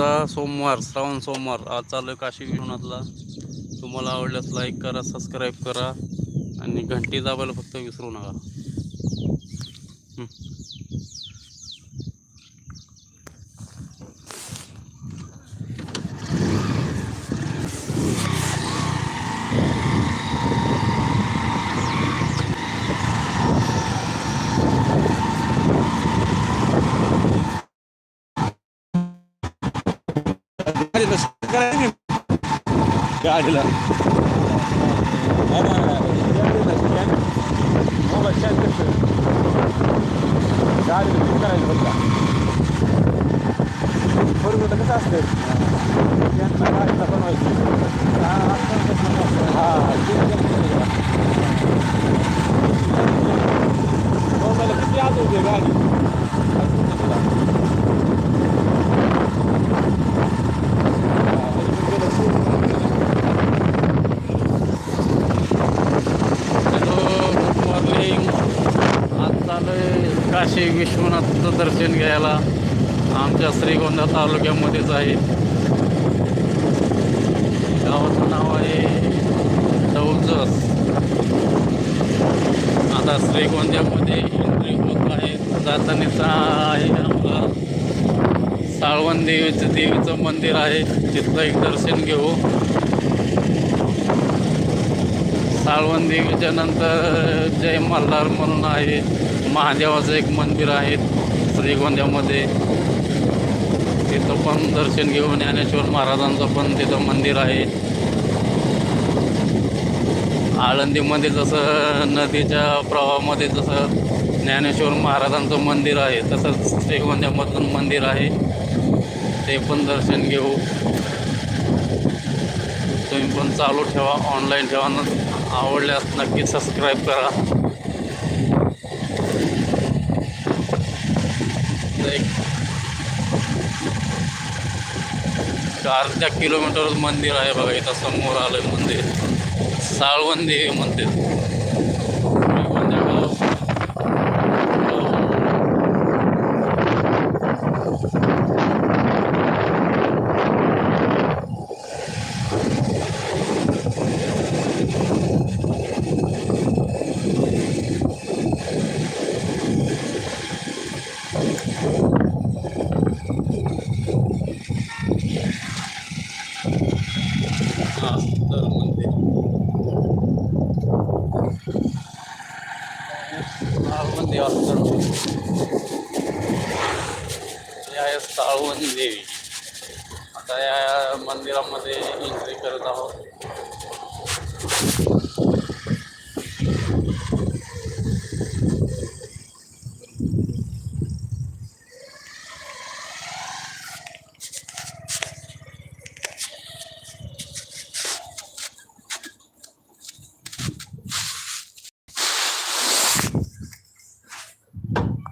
आजचा सोमवार श्रावण सोमवार आज चालू आहे काशी विश्वनाथला. तुम्हाला आवडल्यास लाईक करा सबस्क्राईब करा आणि घंटी दाबायला फक्त विसरू नका. गाडीला. गाडी करायचं बघा बरोबर कसं असतं त्यांना गाडीला. बनवायचं हा मोबाईल किती आज होते गाडी हॅलो गुड मॉर्निंग आज चालू श्री विश्वनाथचं दर्शन घ्यायला आमच्या श्रीगोंदा तालुक्यामध्येच आहे. गावाचं नाव आहे डौजस आता श्रीगोंद्यामध्ये एंट्री होत आहे. जातानीचा आहे आमचा साळवण देवीचं देवीचं मंदिर आहे. तिथलं एक दर्शन घेऊ. साळवण देवीच्या नंतर जय मल्हार म्हणून आहे. महादेवाचं एक मंदिर आहे श्रीगोंद्यामध्ये. तिथं पण दर्शन घेऊन ज्ञानेश्वर महाराजांचं पण तिथं मंदिर आहे. आळंदीमध्ये जसं नदीच्या प्रवाहामध्ये जसं ज्ञानेश्वर महाराजांचं मंदिर आहे तसंच श्रीगोंद्यामधून मंदिर आहे. ते पण दर्शन घेऊ. तुम्ही पण चालू ठेवा ऑनलाईन ठेवा ना. आवडल्यास नक्की सबस्क्राईब करा. एक. त्या किलोमीटर मंदिर आहे बघा इथं समोर आलं मंदिर. साळवण देवी मंदिर श्रीगोंदा गाव. हा, तर मंदिर साळवण देवस्थान हे आहे साळवण देवी आता या मंदिरामध्ये एंट्री करत आहोत.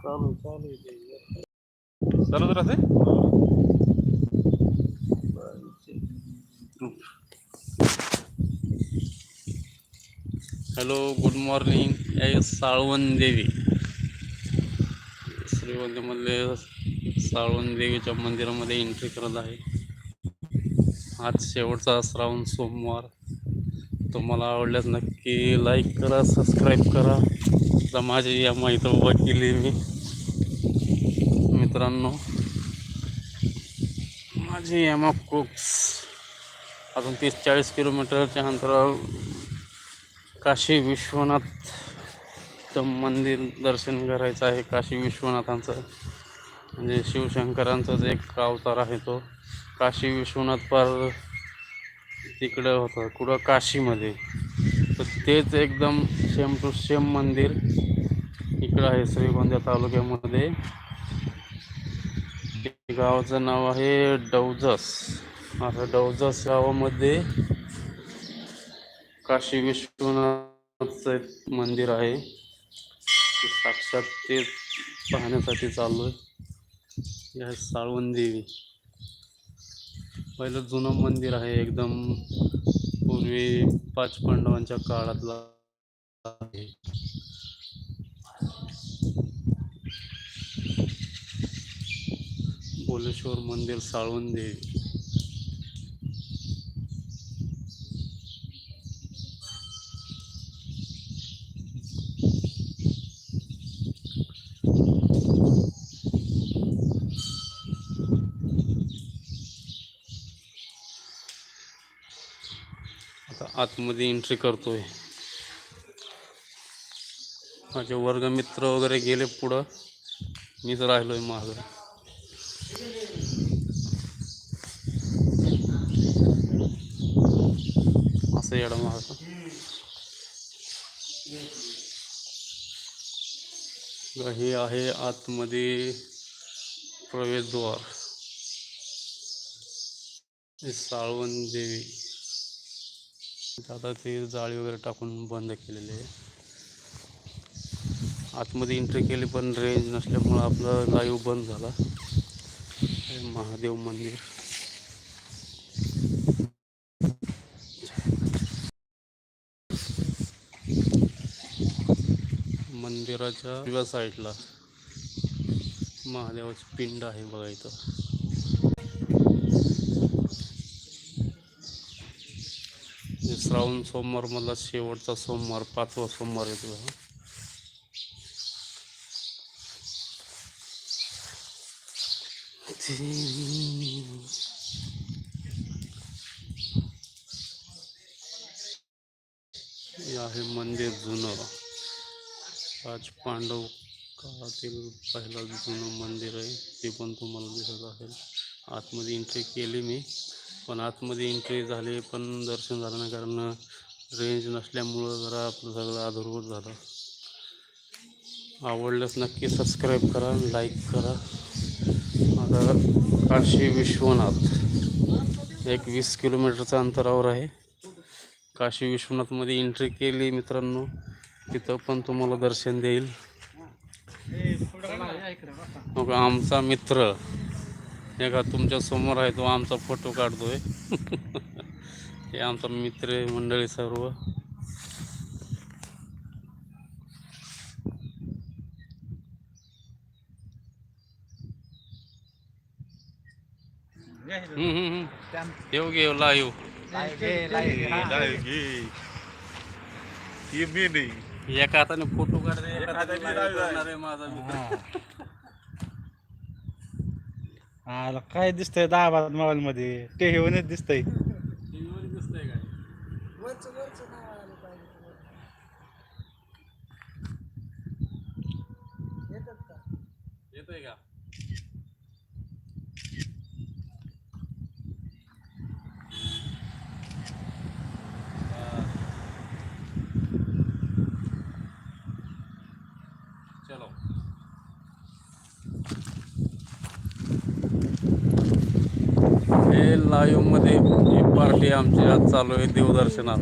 चालू चालू चालूच राहते? Hello good morning. आय साळवण देवी. श्रीवंदीमधले साळवण देवीच्या मंदिरामध्ये एंट्री करत आहे. आज शेवटचा श्रावण सोमवार. तुम्हाला आवडल्यास नक्की लाईक करा सबस्क्राईब करा. आता माझी या माहिती उभा केली मी. मित्रांनो माझी एमा कुक्स अजून तीस चाळीस किलोमीटरच्या अंतरावर काशी विश्वनाथचं मंदिर दर्शन करायचं आहे. काशी विश्वनाथांचं म्हणजे शिवशंकरांचाच एक अवतार आहे तो. काशी विश्वनाथ पार तिकडं होतं कुठं? काशीमध्ये. तर तेच एकदम सेम टू सेम मंदिर इकडं आहे श्रीगोंदा तालुक्यामध्ये. गावाचं नाव आहे डौजस. आता डौजस गावामध्ये काशी विश्वनाथ विश्वनाथचं एक मंदिर आहे. साक्षात ते पाहण्यासाठी चाललो आहे आहे साळवण देवी पहिलं जुनं मंदिर आहे एकदम पूर्वी पाच पांडवांच्या काळातला आहे. कोलेश्वर मंदिर साळवण देवी आतमध्ये एंट्री करतोय. माझे वर्गमित्र वगैरे गेले पुढं. मीच राहिलोय मागं. असं येडं महाग हे आहे आतमध्ये प्रवेशद्वार. हे साळवण देवी. आता ते जाळी वगैरे टाकून बंद केलेले आहे आतमध्ये एंट्री केली पण रेंज नसल्यामुळं आपलं लाईव्ह बंद झाला. महादेव मंदिर. मंदिराच्या साईडला महादेवाची पिंड आहे बघा इथं. श्रावण सोमवार मधला शेवटचा सोमवार पाचवा सोमवार येतो हा. हे आहे मंदिर जुनं. राज पांडव काळातील पहिला जुनं मंदिर आहे ते पण तुम्हाला दिसत असेल. आतमध्ये एंट्री केली मी. पण आतमध्ये एंट्री झाली पण दर्शन झालं नाही कारण रेंज नसल्यामुळं जरा आपलं सगळं अधुरवत झालं. आवडल्यास नक्की सबस्क्राईब करा लाईक करा. आता काशी विश्वनाथ एक वीस किलोमीटरच्या अंतरावर आहे. काशी विश्वनाथमध्ये एंट्री केली मित्रांनो तिथं पण तुम्हाला दर्शन देईल. मग आमचा मित्र हे का तुमच्यासमोर आहे तो आमचा फोटो काढतोय. हे आमचा मित्र आहे मंडळी सर्व. येऊ घे लाईव्ह ही एका हाताने फोटो काढते एका हाताने माझा मित्र. आला काय दिसतंय दहा बारा मोबाईल मध्ये ते हेवणच दिसतंय. दिसतंय काय? येतोय का हा. चलो हे लाईव्हमध्ये ही पार्टी आमची आज चालू आहे देवदर्शनात.